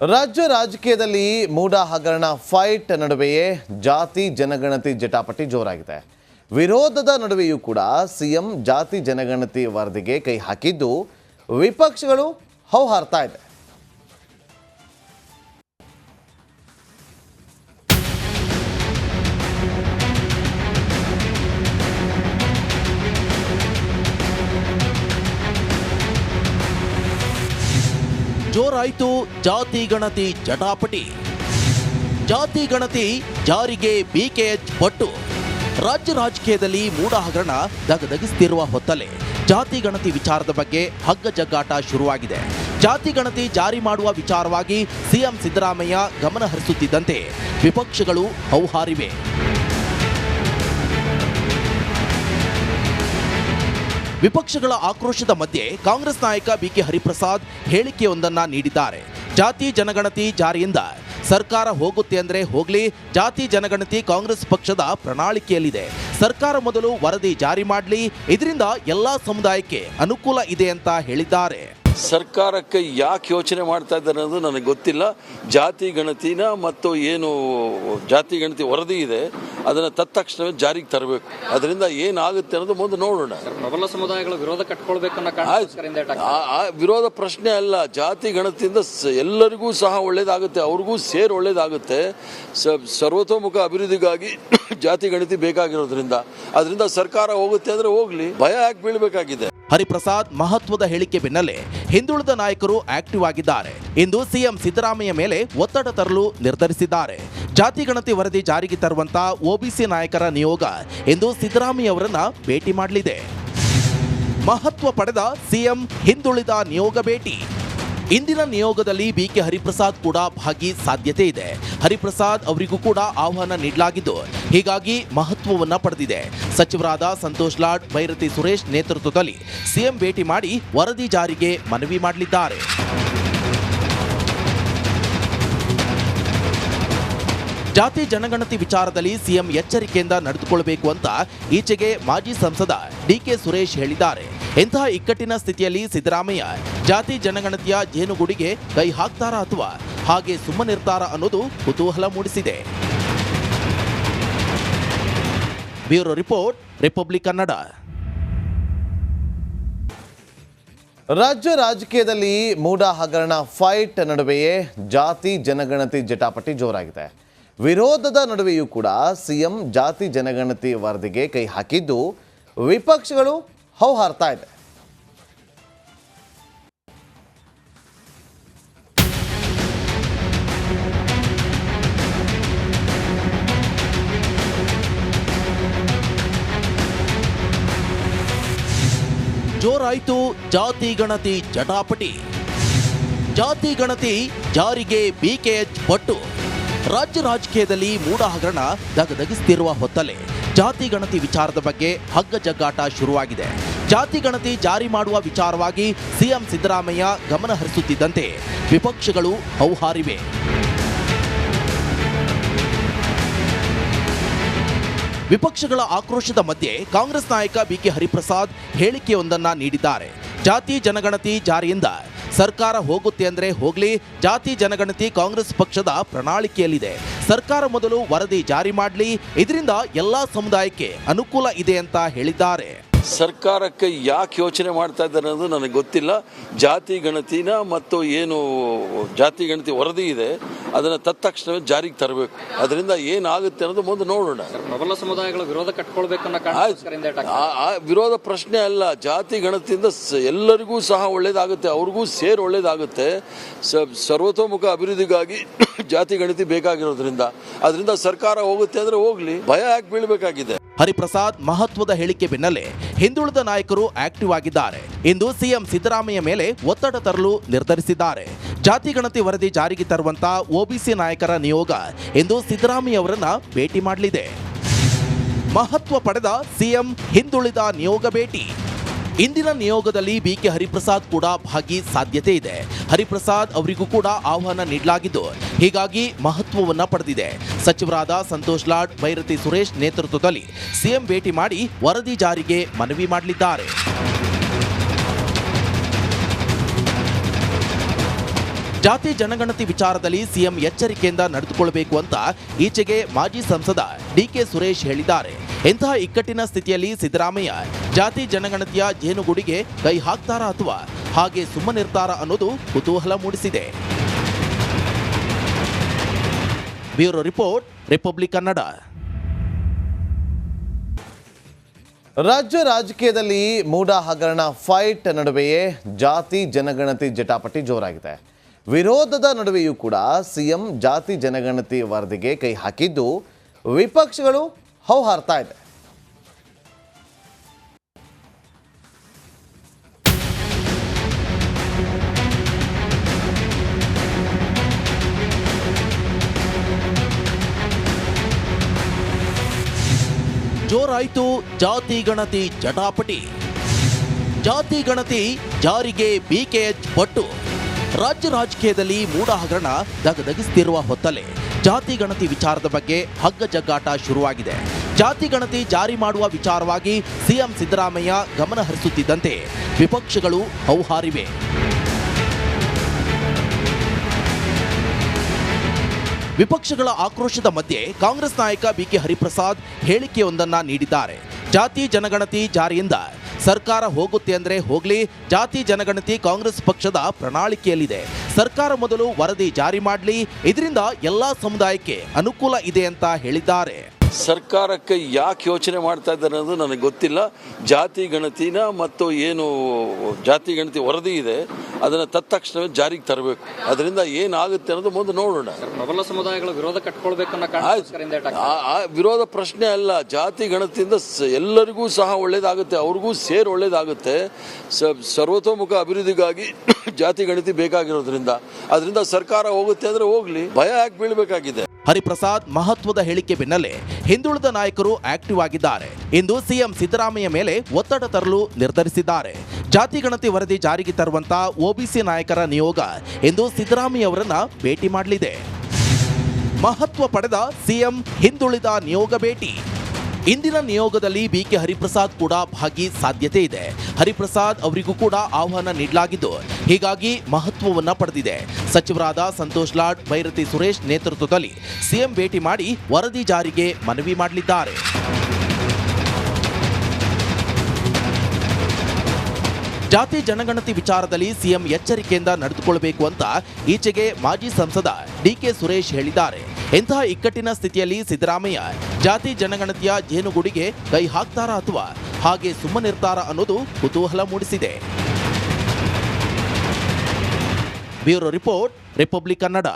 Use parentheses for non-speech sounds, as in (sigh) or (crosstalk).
ರಾಜ್ಯ ರಾಜಕೀಯದಲ್ಲಿ ಮೂಡ ಹಗರಣ ಫೈಟ್ ನಡುವೆಯೇ ಜಾತಿ ಜನಗಣತಿ ಜಟಾಪಟಿ ಜೋರಾಗಿದೆ. ವಿರೋಧದ ನಡುವೆಯೂ ಕೂಡ ಸಿಎಂ ಜಾತಿ ಜನಗಣತಿ ವರದಿಗೆ ಕೈ ಹಾಕಿದ್ದು ವಿಪಕ್ಷಗಳು ಹೌಹಾರ್ತಾ ಇದೆ. ಜೋರಾಯ್ತು, ಜಾತಿ ಗಣತಿ ಜಟಾಪಟಿ. ಜಾತಿ ಗಣತಿ ಜಾರಿಗೆ ಬಿಕೆಎಚ್ ಪಟ್ಟು. ರಾಜ್ಯ ರಾಜಕೀಯದಲ್ಲಿ ಮೂಡ ಹಗರಣ ದಗದಗಿಸ್ತಿರುವ ಹೊತ್ತಲೇ. ಜಾತಿ ಗಣತಿ ವಿಚಾರದ ಬಗ್ಗೆ ಹಗ್ಗ ಜಗ್ಗಾಟ ಶುರುವಾಗಿದೆ. ಜಾತಿ ಗಣತಿ ಜಾರಿ ಮಾಡುವ ವಿಚಾರವಾಗಿ ಸಿಎಂ ಸಿದ್ದರಾಮಯ್ಯ ಗಮನ ಹರಿಸುತ್ತಿದ್ದಂತೆ ವಿಪಕ್ಷಗಳು ಹೌಹಾರಿವೆ. ವಿಪಕ್ಷಗಳ ಆಕ್ರೋಶದ ಮಧ್ಯೆ ಕಾಂಗ್ರೆಸ್ ನಾಯಕ ಬಿಕೆ ಹರಿಪ್ರಸಾದ್ ಹೇಳಿಕೆಯೊಂದನ್ನು ನೀಡಿದ್ದಾರೆ. ಜಾತಿ ಜನಗಣತಿ ಜಾರಿಯಿಂದ ಸರ್ಕಾರ ಹೋಗುತ್ತೆ ಅಂದ್ರೆ ಹೋಗಲಿ, ಜಾತಿ ಜನಗಣತಿ ಕಾಂಗ್ರೆಸ್ ಪಕ್ಷದ ಪ್ರಣಾಳಿಕೆಯಲ್ಲಿದೆ. ಸರ್ಕಾರ ಮೊದಲು ವರದಿ ಜಾರಿ ಮಾಡಲಿ, ಇದರಿಂದ ಎಲ್ಲಾ ಸಮುದಾಯಕ್ಕೆ ಅನುಕೂಲ ಇದೆ ಅಂತ ಹೇಳಿದ್ದಾರೆ. ಸರ್ಕಾರಕ್ಕೆ ಯಾಕೆ ಯೋಚನೆ ಮಾಡ್ತಾ ಇದ್ದಾರೆ ಅನ್ನೋದು ನನಗೆ ಗೊತ್ತಿಲ್ಲ. ಜಾತಿ ಗಣತಿನ ಮತ್ತು ಏನು ಜಾತಿ ಗಣತಿ ವರದಿ ಇದೆ ಅದನ್ನು ತತ್ಕ್ಷಣವೇ ಜಾರಿಗೆ ತರಬೇಕು. ಅದರಿಂದ ಏನಾಗುತ್ತೆ ಅನ್ನೋದು ಮುಂದೆ ನೋಡೋಣ. ಪ್ರಬಲ ಸಮುದಾಯಗಳ ವಿರೋಧ ಕಟ್ಕೊಳ್ಬೇಕು ಅನ್ನೋ ಆಯ್ತು. ಆ- ಆ ವಿರೋಧ ಪ್ರಶ್ನೆ ಅಲ್ಲ ಜಾತಿ ಗಣತಿಯಿಂದ ಸ- ಎಲ್ಲರಿಗೂ ಸಹ ಒಳ್ಳೇದಾಗುತ್ತೆ ಅವ್ರಿಗೂ ಸೇರಿ ಒಳ್ಳೇದಾಗುತ್ತೆ. ಸ- ಸರ್ವತೋಮುಖ ಅಭಿವೃದ್ಧಿಗಾಗಿ (coughs) ಜಾತಿ ಗಣತಿ ಬೇಕಾಗಿರೋದ್ರಿಂದ. ಅದರಿಂದ ಸರ್ಕಾರ ಹೋಗುತ್ತೆ ಅಂದ್ರೆ ಹೋಗ್ಲಿ ಭಯ ಯಾಕೆ ಬೀಳಬೇಕಾಗಿದೆ? ಹರಿಪ್ರಸಾದ್ ಮಹತ್ವದ ಹೇಳಿಕೆ ಬೆನ್ನಲ್ಲೇ ಹಿಂದುಳಿದ ನಾಯಕರು ಆಕ್ಟಿವ್ ಆಗಿದ್ದಾರೆ. ಇಂದು ಸಿಎಂ ಸಿದ್ದರಾಮಯ್ಯ ಮೇಲೆ ಒತ್ತಡ ತರಲು ನಿರ್ಧರಿಸಿದ್ದಾರೆ. ಜಾತಿ ಗಣತಿ ವರದಿ ಜಾರಿಗೆ ತರುವಂತ ಒಬಿಸಿ ನಾಯಕರ ನಿಯೋಗ ಇಂದು ಸಿದ್ದರಾಮಯ್ಯ ಅವರನ್ನ ಭೇಟಿ ಮಾಡಲಿದೆ. ಮಹತ್ವ ಪಡೆದ ಸಿಎಂ ಹಿಂದುಳಿದ ನಿಯೋಗ ಭೇಟಿ. ಇಂದಿನ ನಿಯೋಗದಲ್ಲಿ ಬಿಕೆ ಹರಿಪ್ರಸಾದ್ ಕೂಡ ಭಾಗಿ ಸಾಧ್ಯತೆ ಇದೆ. ಹರಿಪ್ರಸಾದ್ ಅವರಿಗೂ ಕೂಡ ಆಹ್ವಾನ ನೀಡಲಾಗಿದ್ದು, ಹೀಗಾಗಿ ಮಹತ್ವವನ್ನ ಪಡೆದಿದೆ. ಸಚಿವರಾದ ಸಂತೋಷ್ ಲಾಡ್ ಭೈರತಿ ಸುರೇಶ್ ನೇತೃತ್ವದಲ್ಲಿ ಸಿಎಂ ಭೇಟಿ ಮಾಡಿ ವರದಿ ಜಾರಿಗೆ ಮನವಿ ಮಾಡಲಿದ್ದಾರೆ. ಜಾತಿ ಜನಗಣತಿ ವಿಚಾರದಲ್ಲಿ ಸಿಎಂ ಎಚ್ಚರಿಕೆಯಿಂದ ನಡೆದುಕೊಳ್ಳಬೇಕು ಅಂತ ಈಚೆಗೆ ಮಾಜಿ ಸಂಸದ ಡಿಕೆ ಸುರೇಶ್ ಹೇಳಿದ್ದಾರೆ. ಇಂತಹ ಇಕ್ಕಟ್ಟಿನ ಸ್ಥಿತಿಯಲ್ಲಿ ಸಿದ್ದರಾಮಯ್ಯ ಜಾತಿ ಜನಗಣತಿಯ ಜೇನುಗೂಡಿಗೆ ಕೈ ಹಾಕ್ತಾರಾ ಅಥವಾ ಹಾಗೆ ಸುಮ್ಮನಿರ್ತಾರ ಅನ್ನೋದು ಕುತೂಹಲ ಮೂಡಿಸಿದೆ. Bureau report, republic Kannada. ರಾಜ್ಯ ರಾಜಕೀಯದಲ್ಲಿ ಮೂಡ ಹಗರಣ ಫೈಟ್ ನಡುವೆಯೇ ಜಾತಿ ಜನಗಣತಿ ಜಟಾಪಟಿ ಜೋರಾಗಿದೆ. ವಿರೋಧದ ನಡುವೆಯೂ ಕೂಡ ಸಿಎಂ ಜಾತಿ ಜನಗಣತಿ ವರದಿಗೆ ಕೈ ಹಾಕಿದ್ದು ವಿಪಕ್ಷಗಳು ಹೌಹಾರ್ತಾ ಇದೆ. ಜೋರಾಯಿತು ಜಾತಿ ಗಣತಿ ಜಟಾಪಟಿ. ಜಾತಿ ಗಣತಿ ಜಾರಿಗೆ ಬಿಕೆಎಚ್ ಪಟ್ಟು. ರಾಜ್ಯ ರಾಜಕೀಯದಲ್ಲಿ ಮೂಡ ಹಗರಣ ದಗದಗಿಸ್ತಿರುವ ಹೊತ್ತಲೇ ಜಾತಿ ಗಣತಿ ವಿಚಾರದ ಬಗ್ಗೆ ಹಗ್ಗ ಜಗ್ಗಾಟ ಶುರುವಾಗಿದೆ. ಜಾತಿ ಗಣತಿ ಜಾರಿ ಮಾಡುವ ವಿಚಾರವಾಗಿ ಸಿಎಂ ಸಿದ್ದರಾಮಯ್ಯ ಗಮನ ಹರಿಸುತ್ತಿದ್ದಂತೆ ವಿಪಕ್ಷಗಳು ಹೌಹಾರಿವೆ. ವಿಪಕ್ಷಗಳ ಆಕ್ರೋಶದ ಮಧ್ಯೆ ಕಾಂಗ್ರೆಸ್ ನಾಯಕ ಬಿಕೆ ಹರಿಪ್ರಸಾದ್ ಹೇಳಿಕೆಯೊಂದನ್ನು ನೀಡಿದ್ದಾರೆ. ಜಾತಿ ಜನಗಣತಿ ಜಾರಿಯಿಂದ ಸರ್ಕಾರ ಹೋಗುತ್ತೆ ಅಂದ್ರೆ ಹೋಗ್ಲಿ, ಜಾತಿ ಜನಗಣತಿ ಕಾಂಗ್ರೆಸ್ ಪಕ್ಷದ ಪ್ರಣಾಳಿಕೆಯಲ್ಲಿದೆ. ಸರ್ಕಾರ ಮೊದಲು ವರದಿ ಜಾರಿ ಮಾಡಲಿ, ಇದರಿಂದ ಎಲ್ಲಾ ಸಮುದಾಯಕ್ಕೆ ಅನುಕೂಲ ಇದೆ ಅಂತ ಹೇಳಿದ್ದಾರೆ. ಸರ್ಕಾರಕ್ಕೆ ಯಾಕೆ ಯೋಚನೆ ಮಾಡ್ತಾ ಇದ್ದಾರೆ ಅನ್ನೋದು ನನಗೆ ಗೊತ್ತಿಲ್ಲ. ಜಾತಿ ಗಣತಿನ ಮತ್ತು ಏನು ಜಾತಿ ಗಣತಿ ವರದಿ ಇದೆ ಅದನ್ನು ತತ್ಕ್ಷಣವೇ ಜಾರಿಗೆ ತರಬೇಕು. ಅದರಿಂದ ಏನಾಗುತ್ತೆ ಅನ್ನೋದು ಮುಂದೆ ನೋಡೋಣ. ಪ್ರಬಲ ಸಮುದಾಯಗಳ ವಿರೋಧ ಕಟ್ಕೊಳ್ಬೇಕು ವಿರೋಧ ಪ್ರಶ್ನೆ ಅಲ್ಲ ಜಾತಿ ಗಣತಿಯಿಂದ ಎಲ್ಲರಿಗೂ ಸಹ ಒಳ್ಳೇದಾಗುತ್ತೆ ಅವ್ರಿಗೂ ಸೇರಿ ಒಳ್ಳೇದಾಗುತ್ತೆ. ಸರ್ವತೋಮುಖ ಅಭಿವೃದ್ಧಿಗಾಗಿ (coughs) ಜಾತಿ ಗಣತಿ ಬೇಕಾಗಿರೋದ್ರಿಂದ. ಅದರಿಂದ ಸರ್ಕಾರ ಹೋಗುತ್ತೆ ಅಂದರೆ ಹೋಗಲಿ ಭಯ ಯಾಕೆ ಬೀಳಬೇಕಾಗಿದೆ? ಹರಿಪ್ರಸಾದ್ ಮಹತ್ವದ ಹೇಳಿಕೆ ಬೆನ್ನಲ್ಲೇ ಹಿಂದುಳಿದ ನಾಯಕರು ಆಕ್ಟಿವ್ ಆಗಿದ್ದಾರೆ. ಇಂದು ಸಿಎಂ ಸಿದ್ದರಾಮಯ್ಯ ಮೇಲೆ ಒತ್ತಡ ತರಲು ನಿರ್ಧರಿಸಿದ್ದಾರೆ. ಜಾತಿ ಗಣತಿ ವರದಿ ಜಾರಿಗೆ ತರುವಂತ ಒಬಿಸಿ ನಾಯಕರ ನಿಯೋಗ ಇಂದು ಸಿದ್ದರಾಮಯ್ಯ ಅವರನ್ನ ಭೇಟಿ ಮಾಡಲಿದೆ. ಮಹತ್ವ ಪಡೆದ ಸಿಎಂ ಹಿಂದುಳಿದ ನಿಯೋಗ ಭೇಟಿ. ಇಂದಿನ ನಿಯೋಗದಲ್ಲಿ ಬಿಕೆ ಹರಿಪ್ರಸಾದ್ ಕೂಡ ಭಾಗಿ ಸಾಧ್ಯತೆ ಇದೆ. ಹರಿಪ್ರಸಾದ್ ಅವರಿಗೂ ಕೂಡ ಆಹ್ವಾನ ನೀಡಲಾಗಿದ್ದು, ಹೀಗಾಗಿ ಮಹತ್ವವನ್ನ ಪಡೆದಿದೆ. ಸಚಿವರಾದ ಸಂತೋಷ್ ಲಾಡ್ ಭೈರತಿ ಸುರೇಶ್ ನೇತೃತ್ವದಲ್ಲಿ ಸಿಎಂ ಭೇಟಿ ಮಾಡಿ ವರದಿ ಜಾರಿಗೆ ಮನವಿ ಮಾಡಲಿದ್ದಾರೆ. ಜಾತಿ ಜನಗಣತಿ ವಿಚಾರದಲ್ಲಿ ಸಿಎಂ ಎಚ್ಚರಿಕೆಯಿಂದ ನಡೆದುಕೊಳ್ಳಬೇಕು ಅಂತ ಈಚೆಗೆ ಮಾಜಿ ಸಂಸದ ಡಿಕೆ ಸುರೇಶ್ ಹೇಳಿದ್ದಾರೆ. ಇಂತಹ ಇಕ್ಕಟ್ಟಿನ ಸ್ಥಿತಿಯಲ್ಲಿ ಸಿದ್ದರಾಮಯ್ಯ ಜಾತಿ ಜನಗಣತಿಯ ಜೇನುಗೂಡಿಗೆ ಕೈ ಹಾಕ್ತಾರಾ ಅಥವಾ ಹಾಗೆ ಸುಮ್ಮನಿರ್ತಾರಾ ಅನ್ನೋದು ಕುತೂಹಲ ಮೂಡಿಸಿದೆ. ಬ್ಯೂರೋ ರಿಪೋರ್ಟ್ ರಿಪಬ್ಲಿಕ್ ಕನ್ನಡ ರಾಜ್ಯ ರಾಜಕೀಯದಲ್ಲಿ ಮೂಡ ಹಗರಣ ಫೈಟ್ ನಡುವೆಯೇ ಜಾತಿ ಜನಗಣತಿ ಜಟಾಪಟಿ ಜೋರಾಗಿದೆ. ವಿರೋಧದ ನಡುವೆಯೂ ಕೂಡ ಸಿಎಂ ಜಾತಿ ಜನಗಣತಿ ವರದಿಗೆ ಕೈ ಹಾಕಿದ್ದು ವಿಪಕ್ಷಗಳು ಹೌಹಾರ್ತಾ ಇದೆ. ಜೋರಾಯಿತು, ಜಾತಿ ಗಣತಿ ಜಟಾಪಟಿ. ಜಾತಿ ಗಣತಿ ಜಾರಿಗೆ ಬಿಕೆಎಚ್ ಪಟ್ಟು. ರಾಜ್ಯ ರಾಜಕೀಯದಲ್ಲಿ ಮೂಡ ಹಗರಣ ದಗದಗಿಸ್ತಿರುವ ಹೊತ್ತಲೆ. ಜಾತಿ ಗಣತಿ ವಿಚಾರದ ಬಗ್ಗೆ ಹಗ್ಗ ಜಗ್ಗಾಟ ಶುರುವಾಗಿದೆ. ಜಾತಿ ಗಣತಿ ಜಾರಿ ಮಾಡುವ ವಿಚಾರವಾಗಿ ಸಿಎಂ ಸಿದ್ದರಾಮಯ್ಯ ಗಮನ ಹರಿಸುತ್ತಿದ್ದಂತೆ ವಿಪಕ್ಷಗಳು ಹೌಹಾರಿವೆ. ವಿಪಕ್ಷಗಳ ಆಕ್ರೋಶದ ಮಧ್ಯೆ ಕಾಂಗ್ರೆಸ್ ನಾಯಕ ಬಿಕೆ ಹರಿಪ್ರಸಾದ್ ಹೇಳಿಕೆಯೊಂದನ್ನ ನೀಡಿದ್ದಾರೆ. ಜಾತಿ ಜನಗಣತಿ ಜಾರಿಯಿಂದ ಸರ್ಕಾರ ಹೋಗುತ್ತೆ ಅಂದ್ರೆ ಹೋಗ್ಲಿ, ಜಾತಿ ಜನಗಣತಿ ಕಾಂಗ್ರೆಸ್ ಪಕ್ಷದ ಪ್ರಣಾಳಿಕೆಯಲ್ಲಿದೆ. ಸರ್ಕಾರ ಮೊದಲು ವರದಿ ಜಾರಿ ಮಾಡಲಿ, ಇದರಿಂದ ಎಲ್ಲಾ ಸಮುದಾಯಕ್ಕೆ ಅನುಕೂಲ ಇದೆ ಅಂತ ಹೇಳಿದ್ದಾರೆ. ಸರ್ಕಾರಕ್ಕೆ ಯಾಕೆ ಯೋಚನೆ ಮಾಡ್ತಾ ಇದ್ದಾರೆ ಅನ್ನೋದು ನನಗೆ ಗೊತ್ತಿಲ್ಲ. ಜಾತಿ ಗಣತಿನ ಮತ್ತು ಏನು ಜಾತಿ ಗಣತಿ ವರದಿ ಇದೆ ಅದನ್ನು ತತ್ಕ್ಷಣವೇ ಜಾರಿಗೆ ತರಬೇಕು. ಅದರಿಂದ ಏನಾಗುತ್ತೆ ಅನ್ನೋದು ಮುಂದೆ ನೋಡೋಣ. ಪ್ರಬಲ ಸಮುದಾಯಗಳ ವಿರೋಧ ಆ ವಿರೋಧ ಪ್ರಶ್ನೆ ಅಲ್ಲ ಜಾತಿ ಗಣತಿಯಿಂದ ಸ- ಎಲ್ಲರಿಗೂ ಸಹ ಒಳ್ಳೇದಾಗುತ್ತೆ ಅವ್ರಿಗೂ ಸೇರಿ ಒಳ್ಳೇದಾಗುತ್ತೆ. ಸ- ಸರ್ವತೋಮುಖ ಅಭಿವೃದ್ಧಿಗಾಗಿ (coughs) ಜಾತಿ ಗಣತಿ ಬೇಕಾಗಿರೋದ್ರಿಂದ. ಅದರಿಂದ ಸರ್ಕಾರ ಹೋಗುತ್ತೆ ಅಂದ್ರೆ ಹೋಗ್ಲಿ ಭಯ ಯಾಕೆ ಬೀಳ್ಬೇಕಾಗಿದೆ? ಹರಿಪ್ರಸಾದ್ ಮಹತ್ವದ ಹೇಳಿಕೆ ಬೆನ್ನಲ್ಲೇ ಹಿಂದುಳಿದ ನಾಯಕರು ಆಕ್ಟಿವ್ ಆಗಿದ್ದಾರೆ. ಇಂದು ಸಿಎಂ ಸಿದ್ದರಾಮಯ್ಯ ಮೇಲೆ ಒತ್ತಡ ತರಲು ನಿರ್ಧರಿಸಿದ್ದಾರೆ. ಜಾತಿ ಗಣತಿ ವರದಿ ಜಾರಿಗೆ ತರುವಂತ ಒಬಿಸಿ ನಾಯಕರ ನಿಯೋಗ ಇಂದು ಸಿದ್ದರಾಮಯ್ಯ ಅವರನ್ನ ಭೇಟಿ ಮಾಡಲಿದೆ. ಮಹತ್ವ ಪಡೆದ ಸಿಎಂ ಹಿಂದುಳಿದ ನಿಯೋಗ ಭೇಟಿ. ಇಂದಿನ ನಿಯೋಗದಲ್ಲಿ ಬಿಕೆ ಹರಿಪ್ರಸಾದ್ ಕೂಡ ಭಾಗಿ ಸಾಧ್ಯತೆ ಇದೆ. ಹರಿಪ್ರಸಾದ್ ಅವರಿಗೂ ಕೂಡ ಆಹ್ವಾನ ನೀಡಲಾಗಿದ್ದು, ಹೀಗಾಗಿ ಮಹತ್ವವನ್ನ ಪಡೆದಿದೆ. ಸಚಿವರಾದ ಸಂತೋಷ್ ಲಾಡ್ ಭೈರತಿ ಸುರೇಶ್ ನೇತೃತ್ವದಲ್ಲಿ ಸಿಎಂ ಭೇಟಿ ಮಾಡಿ ವರದಿ ಜಾರಿಗೆ ಮನವಿ ಮಾಡಲಿದ್ದಾರೆ. ಜಾತಿ ಜನಗಣತಿ ವಿಚಾರದಲ್ಲಿ ಸಿಎಂ ಎಚ್ಚರಿಕೆಯಿಂದ ನಡೆದುಕೊಳ್ಳಬೇಕು ಅಂತ ಈಚೆಗೆ ಮಾಜಿ ಸಂಸದ ಡಿಕೆ ಸುರೇಶ್ ಹೇಳಿದ್ದಾರೆ. ಇಂತಹ ಇಕ್ಕಟ್ಟಿನ ಸ್ಥಿತಿಯಲ್ಲಿ ಸಿದ್ದರಾಮಯ್ಯ ಜಾತಿ ಜನಗಣತಿಯ ಜೇನುಗೂಡಿಗೆ ಕೈ ಹಾಕ್ತಾರಾ ಅಥವಾ ಹಾಗೆ ಸುಮ್ಮನಿರ್ತಾರ ಅನ್ನೋದು ಕುತೂಹಲ ಮೂಡಿಸಿದೆ. Bureau report, republic Kannada.